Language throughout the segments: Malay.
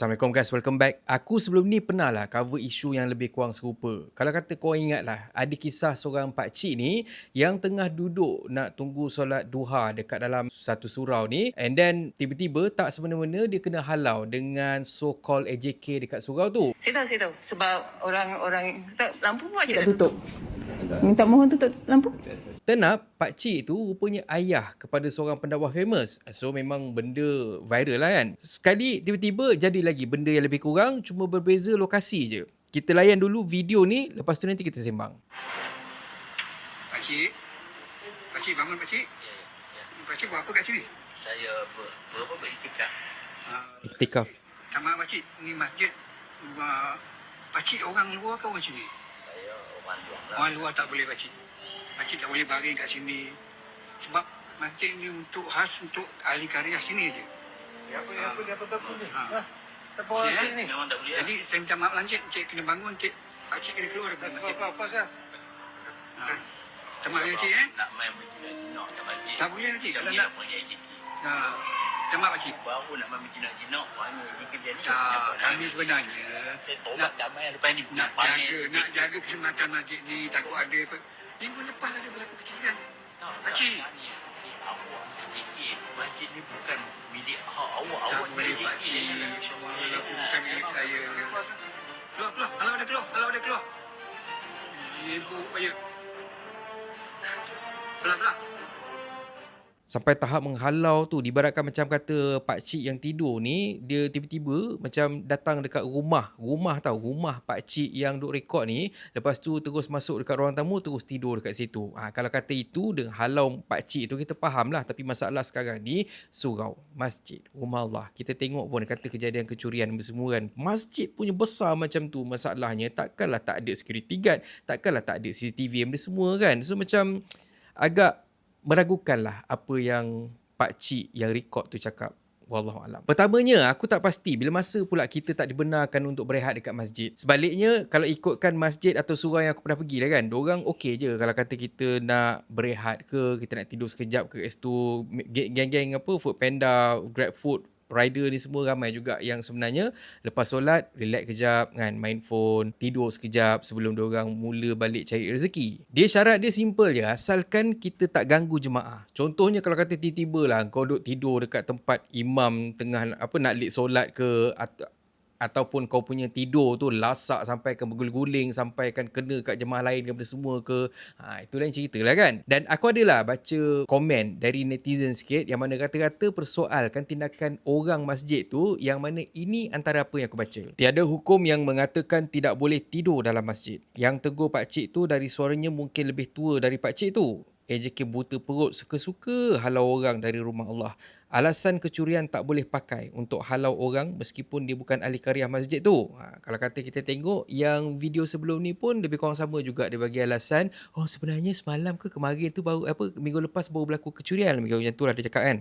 Assalamualaikum guys, welcome back. Aku sebelum ni pernah lah cover isu yang lebih kurang serupa. Kalau kata kau ingat lah, ada kisah seorang pakcik ni yang tengah duduk nak tunggu solat duha dekat dalam satu surau ni and then tiba-tiba tak semena-mena dia kena halau dengan so-called AJK dekat surau tu. Saya tahu, saya tahu. Sebab orang-orang... tak, Lampu pun macam Tak tutup. Minta mohon tutup lampu. Tenap, pakcik tu rupanya ayah kepada seorang pendakwah famous. So memang benda viral lah kan. Sekali tiba-tiba jadi lagi benda yang lebih kurang cuma berbeza lokasi je. Kita layan dulu video ni, lepas tu nanti kita sembang. Pakcik. Pakcik bangun pakcik. Pakcik buat apa kat sini? saya ber, berapa beriktikaf Uh, Iktikaf. sama pakcik, ni masjid. Uh, pakcik orang luar ke orang sini? saya orang luar lah. Orang luar tak boleh pakcik. Pakcik tak boleh baring kat sini. Sebab masjid ni untuk khas untuk ahli karya sini je. Apa ni apa ni apa baku ni? Ha. Tak Ya, sini ni. memang tak boleh Jadi saya minta maaf lah Encik. Encik kena bangun Encik. Pakcik kena keluar daripada Apa masjid. apa apa sah? Ha. Maaf ya Encik eh. nak main berjinak jinak kat masjid Tak boleh Encik. Kalau nak. nak punya AJK Ha. Minta maaf Pakcik. baru nak main berjinak jinak mana dia ni Tak, kami nak- sebenarnya saya nak tolak damai lepas ni nak jaga nak jaga keselamatan masjid ni takut ada apa minggu lepas ada berlaku kecelakaan. Tak, Pakcik. ni, ni masjid ni bukan milik awak awak boleh milik pak AJK cik semua laku bukan milik saya. Keluar keluar. Kalau ada keluar kalau ada keluar. Ibu ayo pelan pelan Sampai tahap menghalau tu Dibaratkan macam kata pakcik yang tidur ni Dia tiba-tiba macam datang dekat rumah. Rumah tau Rumah pakcik yang duk rekod ni. Lepas tu terus masuk dekat ruang tamu Terus tidur dekat situ. Ha, Kalau kata itu dengan halau pakcik tu Kita faham lah. Tapi masalah sekarang ni Surau. Masjid Rumah Allah. Kita tengok pun kata kejadian kecurian bersemuran Masjid punya besar macam tu Masalahnya takkanlah tak ada security guard Takkanlah tak ada CCTV yang semua kan. So macam Agak meragukanlah apa yang pak cik yang rekod tu cakap. Wallahu alam. Pertamanya aku tak pasti bila masa pula kita tak dibenarkan untuk berehat dekat masjid. Sebaliknya kalau ikutkan masjid atau surau yang aku pernah pergi lah kan, orang okey je kalau kata kita nak berehat ke, kita nak tidur sekejap ke kat situ, geng-geng apa food panda, grab food rider ni semua ramai juga yang sebenarnya lepas solat relax kejap kan main phone tidur sekejap sebelum dia orang mula balik cari rezeki. Dia syarat dia simple je asalkan kita tak ganggu jemaah. Contohnya kalau kata tiba-tiba lah kau duduk tidur dekat tempat imam tengah apa nak lead solat ke atau ataupun kau punya tidur tu lasak sampai kan berguling-guling sampai kan kena kat jemaah lain ke benda semua ke. Ha, itu lain cerita lah kan. Dan aku adalah baca komen dari netizen sikit yang mana kata-kata persoalkan tindakan orang masjid tu yang mana ini antara apa yang aku baca. Tiada hukum yang mengatakan tidak boleh tidur dalam masjid. Yang tegur pakcik tu dari suaranya mungkin lebih tua dari pakcik tu AJK buta perut suka-suka halau orang dari rumah Allah. Alasan kecurian tak boleh pakai untuk halau orang meskipun dia bukan ahli karya masjid tu. Ha, kalau kata kita tengok yang video sebelum ni pun lebih kurang sama juga dia bagi alasan. Oh sebenarnya semalam ke kemarin tu baru apa minggu lepas baru berlaku kecurian. Macam tu lah dia cakap kan.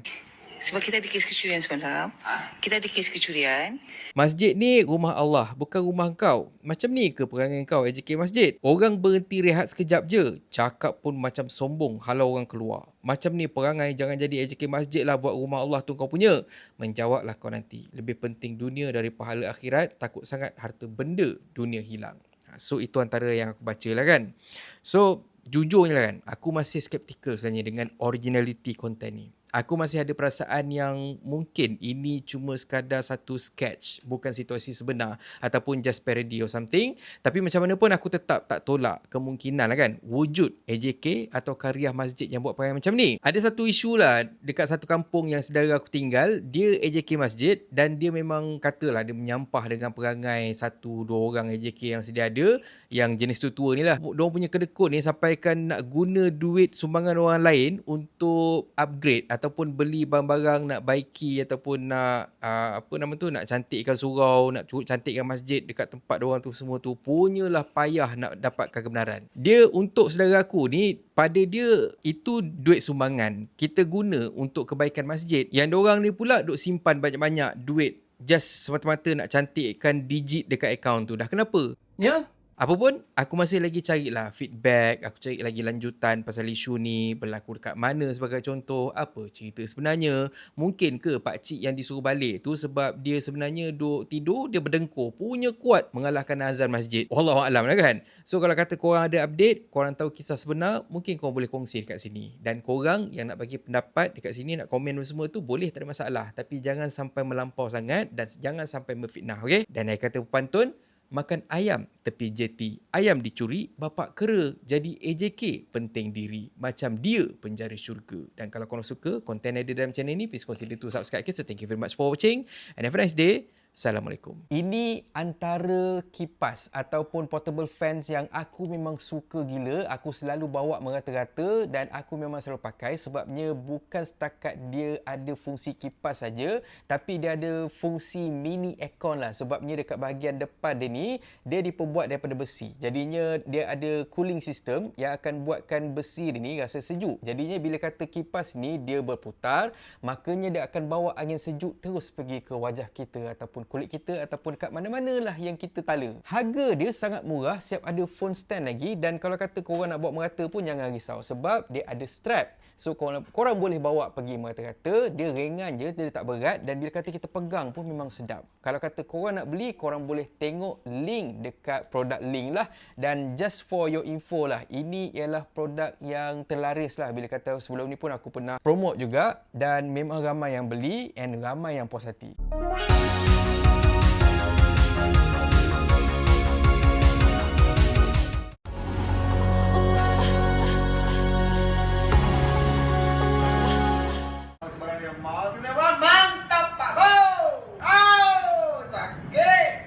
Sebab kita ada kes kecurian semalam. Kita ada kes kecurian. Masjid ni rumah Allah, bukan rumah kau. Macam ni ke perangai kau AJK Masjid? Orang berhenti rehat sekejap je. Cakap pun macam sombong halau orang keluar. Macam ni perangai jangan jadi AJK Masjid lah buat rumah Allah tu kau punya. Menjawablah kau nanti. Lebih penting dunia dari pahala akhirat. Takut sangat harta benda dunia hilang. Ha, So itu antara yang aku baca lah kan. So jujurnya lah kan. Aku masih skeptical sebenarnya dengan originality content ni. Aku masih ada perasaan yang mungkin ini cuma sekadar satu sketch bukan situasi sebenar ataupun just parody or something. Tapi macam mana pun aku tetap tak tolak kemungkinan lah kan wujud AJK atau karya masjid yang buat perangai macam ni. Ada satu isu lah dekat satu kampung yang saudara aku tinggal dia AJK masjid dan dia memang katalah dia menyampah dengan perangai satu dua orang AJK yang sedia ada yang jenis tu tua ni lah. Diorang punya kedekut ni sampaikan nak guna duit sumbangan orang lain untuk upgrade ataupun beli barang-barang nak baiki ataupun nak uh, apa nama tu nak cantikkan surau, nak cantikkan masjid dekat tempat orang tu semua tu punyalah payah nak dapatkan kebenaran. Dia untuk saudara aku ni pada dia itu duit sumbangan. Kita guna untuk kebaikan masjid. Yang orang ni pula duk simpan banyak-banyak duit just semata-mata nak cantikkan digit dekat akaun tu. Dah kenapa? Ya. Apa pun, aku masih lagi carilah feedback, aku cari lagi lanjutan pasal isu ni, berlaku dekat mana sebagai contoh, apa cerita sebenarnya. Mungkin ke pak cik yang disuruh balik tu sebab dia sebenarnya duk tidur, dia berdengkur, punya kuat mengalahkan azan masjid. Wallahualam lah kan. So kalau kata korang ada update, korang tahu kisah sebenar, mungkin korang boleh kongsi dekat sini. Dan korang yang nak bagi pendapat dekat sini, nak komen semua tu, boleh tak ada masalah. Tapi jangan sampai melampau sangat dan jangan sampai memfitnah, okay? Dan saya kata pantun, makan ayam tepi jeti. Ayam dicuri, bapak kera. Jadi AJK penting diri. Macam dia penjara syurga. Dan kalau korang suka konten ada dalam channel ni, please consider to subscribe. Okay? So thank you very much for watching. And have a nice day. Assalamualaikum. Ini antara kipas ataupun portable fans yang aku memang suka gila. Aku selalu bawa merata-rata dan aku memang selalu pakai sebabnya bukan setakat dia ada fungsi kipas saja tapi dia ada fungsi mini aircon lah sebabnya dekat bahagian depan dia ni dia diperbuat daripada besi. Jadinya dia ada cooling system yang akan buatkan besi dia ni rasa sejuk. Jadinya bila kata kipas ni dia berputar makanya dia akan bawa angin sejuk terus pergi ke wajah kita ataupun kulit kita ataupun kat mana-mana lah yang kita tala. Harga dia sangat murah, siap ada phone stand lagi dan kalau kata korang nak bawa merata pun jangan risau sebab dia ada strap. So korang, korang boleh bawa pergi merata-rata, dia ringan je, dia tak berat dan bila kata kita pegang pun memang sedap. Kalau kata korang nak beli, korang boleh tengok link dekat produk link lah dan just for your info lah, ini ialah produk yang terlaris lah bila kata sebelum ni pun aku pernah promote juga dan memang ramai yang beli and ramai yang puas hati.